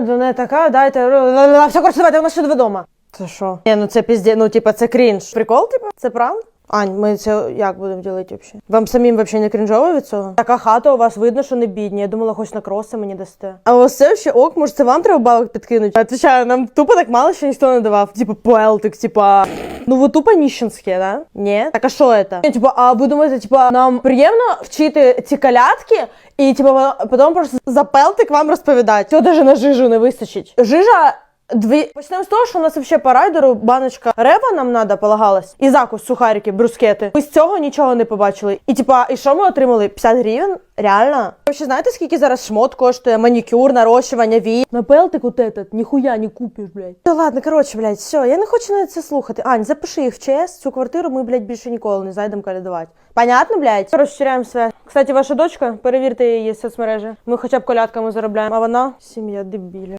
До така, дайте, ла-ла-ла, все, коротше, давайте, вона ще вдома. Це що? Ні, ну це пізде, ну типа це крінж. Прикол, типа? Це правда? Ань, ми це як будемо ділити взагалі? Вам самим взагалі не крінжово від цього? Така хата у вас видно, що не бідні. Я думала, хоч на кроси мені дасте. А ось це ще ок, може це вам треба балок підкинути? Отвічаю, нам тупо так мало, що ніхто не давав. Типа пелтик, типа. Ну ви тупо нищенские, да? Ні? Так а що це? Типа, а ви думаєте, типа, нам приємно вчити ці калятки, і типа потім просто за пелтик вам розповідати. Цього даже на жижу не вистачить. Жижа. Дві почнемо з того, що у нас взагалі по райдеру баночка рева нам надо полагалась. І закус, сухарики, брускети. Ми з цього нічого не побачили. І типа, і що ми отримали? 50 гривень? Реально? Ви ще знаєте, скільки зараз шмот коштує? Манікюр, нарощування вій. На пелтик от этот, ніхуя не купиш, блядь. Та ладно, коротше, блядь, все, я не хочу навіть це слухати. Ань, запиши їх в ЧС, цю квартиру ми, блядь, більше ніколи не зайдемо калядувати. Понятно, блядь? Розширяємо все. Кстати, ваша дочка, перевірте її соцмережі. Ми хоча б колядками заробляємо, а вона сім'я дебіля.